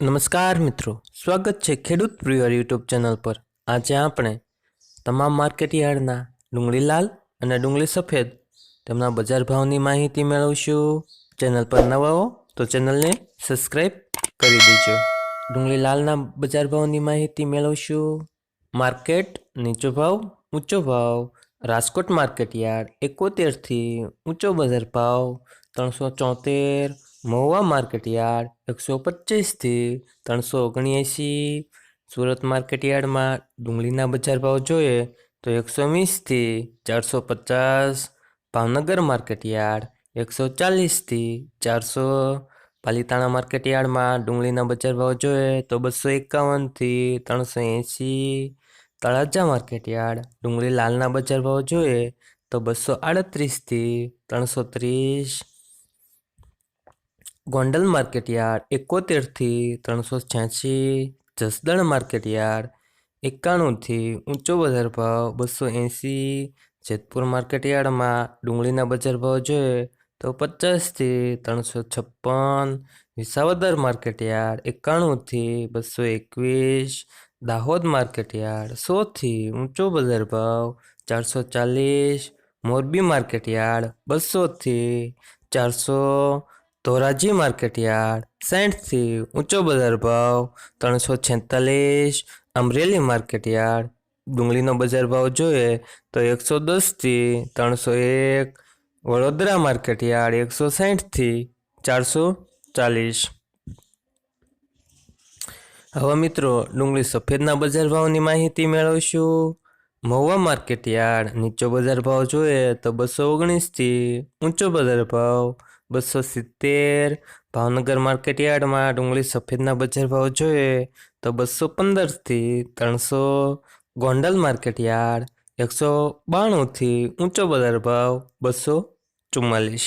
નમસ્કાર મિત્રો, સ્વાગત છે ખેડૂત પ્રિયર યુટ્યુબ ચેનલ પર. આજે આપણે તમામ માર્કેટ યાર્ડના ડુંગળી લાલ અને ડુંગળી સફેદ તેમના બજાર ભાવની માહિતી મેળવશું. ચેનલ પર નવા હો તો ચેનલને સબસ્ક્રાઈબ કરી દેજો. ડુંગળી લાલના બજાર ભાવની માહિતી મેળવશું. માર્કેટ નીચો ભાવ, ઊંચો ભાવ. રાજકોટ માર્કેટ યાર્ડ એકોતેરથી ઊંચો બજાર ભાવ, ત્રણસો ચોતેર. મહુવા માર્કેટયાર્ડ એકસો પચીસથી ત્રણસો ઓગણએંસી સુરત માર્કેટ યાર્ડમાં ડુંગળીના બજાર ભાવ જોઈએ તો એકસો વીસથી ચારસો પચાસ. ભાવનગર માર્કેટ યાર્ડ એકસો ચાલીસથી ચારસો. પાલીતાણા માર્કેટ યાર્ડમાં ડુંગળીના બજાર ભાવ જોઈએ તો બસો એકાવનથી ત્રણસો એંસી તળાજા માર્કેટ યાર્ડ ડુંગળી લાલના બજાર ભાવ જોઈએ તો બસો આડત્રીસથી ત્રણસો ત્રીસ. ગોંડલ માર્કેટયાર્ડ એકોતેરથી ત્રણસો છ્યાસી જસદણ માર્કેટયાર્ડ એકાણુંથી ઊંચો બજાર ભાવ, બસો એંસી જેતપુર માર્કેટ યાર્ડમાં ડુંગળીના બજાર ભાવ જોઈએ તો પચાસથી ત્રણસો છપ્પન, વિસાવદર માર્કેટ યાર્ડ એકાણુંથી બસો એકવીસ, દાહોદ માર્કેટ યાર્ડ સોથી ઊંચો બજાર ભાવ, ચારસો ચાલીસ, મોરબી માર્કેટ યાર્ડ બસોથી ચારસો ધોરાજી માર્કેટયાર્ડ સેન્ટથી ઊંચો બજાર ભાવ ત્રણસો છેતાલીસ. અમરેલી માર્કેટયાર્ડ ડુંગળીનો બજાર ભાવ જોઈએ તો એકસો દસથી ત્રણસો એક. વડોદરા માર્કેટ યાર્ડ એકસો સાઠથી ચારસો ચાલીસ. હવે મિત્રો, ડુંગળી સફેદના બજાર ભાવની માહિતી મેળવશું. મહુવા માર્કેટ યાર્ડ, નીચો બજાર ભાવ જોઈએ તો બસો ઓગણીસથી ઊંચો બજાર ભાવ બસો સિત્તેર, ભાવનગર માર્કેટ યાર્ડમાં ડુંગળી સફેદના બજાર ભાવ જોઈએ તો બસો પંદરથી ત્રણસો, ગોંડલ માર્કેટ યાર્ડ એકસો બાણુંથી ઊંચો બજાર ભાવ બસો ચુમ્માલીસ.